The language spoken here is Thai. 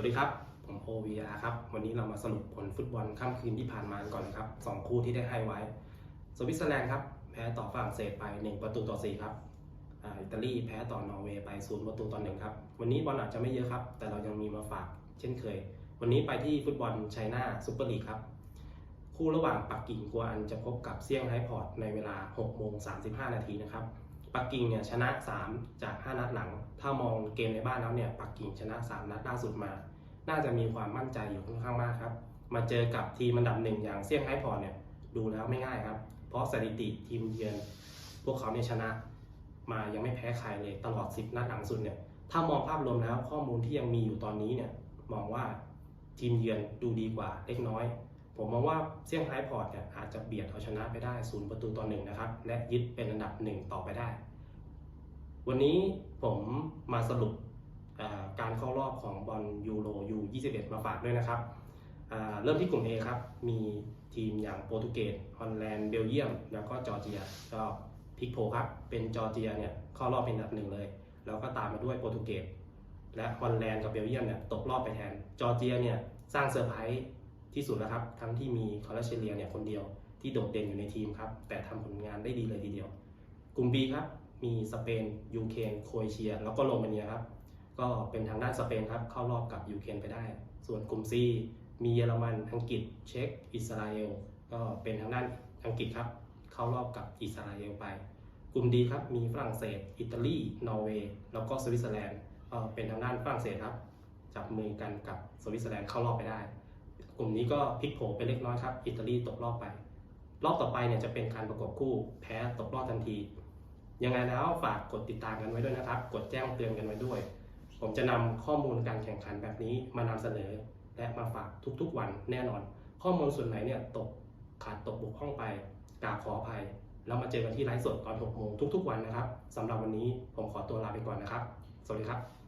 วัสดีครับ ผม OVR ครับ วันนี้เรามาสรุปผลฟุตบอลค่ำคืนที่ผ่านมากันก่อนนะครับสองคู่ที่ได้ให้ไว้ สวิตเซอร์แลนด์ครับ แพ้ต่อฝรั่งเศสไป 1 ประตูต่อ 4 ครับอิตาลีแพ้ต่อนอร์เวย์ไป0ประตูต่อ1ครับ วันนี้บอลอาจจะไม่เยอะครับ แต่เรายังมีมาฝากเช่นเคย วันนี้ไปที่ฟุตบอลไชน่าซูเปอร์ลีกครับ คู่ระหว่างปักกิ่งกัวอันจะพบกับเซี่ยงไฮ้พอร์ตในเวลา6โมง35 นาทีนะครับ ปักกิ่งเนี่ยชนะ 3 จาก 5 นัดหลัง ถ้ามองเกมในบ้านแล้วเนี่ยปักกิ่งชนะ 3 นัดล่าสุดมา น่าจะมีความมั่นใจอยู่ค่อนข้างมากครับ มาเจอกับทีมอันดับหนึ่งอย่างเซี่ยงไฮ้พอร์เนี่ยดูแล้วไม่ง่ายครับ เพราะสถิติทีมเยือน พวกเขาเนี่ยชนะ มายังไม่แพ้ใครเลยตลอด 10 นัดหลังสุดเนี่ยถ้ามองภาพรวมแล้วข้อมูลที่ยังมีอยู่ตอนนี้เนี่ยมองว่าทีมเยือนดูดีกว่าเล็กน้อย ผมมองว่าเซี่ยงไฮ้พอร์ตเนี่ยอาจจะเบียดเอาชนะไปได้ศูนย์ประตูต่อหนึ่งนะครับ และยึดเป็นอันดับหนึ่งต่อไปได้ วันนี้ผมมาสรุปการเข้ารอบของบอลยูโรยู21 มาฝากด้วยนะครับเริ่มที่กลุ่ม A ครับ มีทีมอย่างโปรตุเกสฮอลแลนด์ เบลเยียม แล้วก็จอร์เจีย ก็พลิกโผครับ เป็นจอร์เจียเนี่ยเข้ารอบเป็นอันดับหนึ่งเลย แล้วก็ตามมาด้วยโปรตุเกส และฮอลแลนด์กับเบลเยียมเนี่ยตกรอบไปแทน จอร์เจียเนี่ยสร้างเซอร์ไพรส์ ที่สุดแล้วครับ ทั้งที่มีคาราเชเลียเนี่ยคนเดียวที่โดดเด่นอยู่ในทีมครับ แต่ทำผลงานได้ดีเลยทีเดียว กลุ่ม B ครับ มีสเปนยูเครนโครเอเชีย แล้วก็โรมาเนียครับ ก็เป็นทางด้านสเปนครับ เข้ารอบกับยูเครนไปได้ ส่วนกลุ่ม C มีเยอรมัน อังกฤษ เช็กอิสราเอล ก็เป็นทางด้านอังกฤษครับ เข้ารอบกับอิสราเอลไป กลุ่ม D ครับ มีฝรั่งเศส อิตาลี นอร์เวย์ แล้วก็สวิตเซอร์แลนด์ก็เป็นทางด้านฝรั่งเศสครับ จับมือกันกับสวิตเซอร์แลนด์เข้ารอบไปได้ กลุ่มนี้ก็พลิกโผไปเล็กน้อยครับ อิตาลีตกรอบไป รอบต่อไปเนี่ยจะเป็นการประกบคู่แพ้ตกรอบทันที ยังไงแล้วฝากกดติดตามกันไว้ด้วยนะครับ กดแจ้งเตือนกันไว้ด้วย ผมจะนำข้อมูลการแข่งขันแบบนี้มานำเสนอ และมาฝากทุกๆ วันแน่นอน ข้อมูลส่วนไหนเนี่ยตกขาดตกบกพร่องไปกราบขออภัย แล้วมาเจอกันที่ไลฟ์สดตอน6โมงทุกๆ วันนะครับสำหรับวันนี้ผมขอตัวลาไปก่อนนะครับ สวัสดีครับ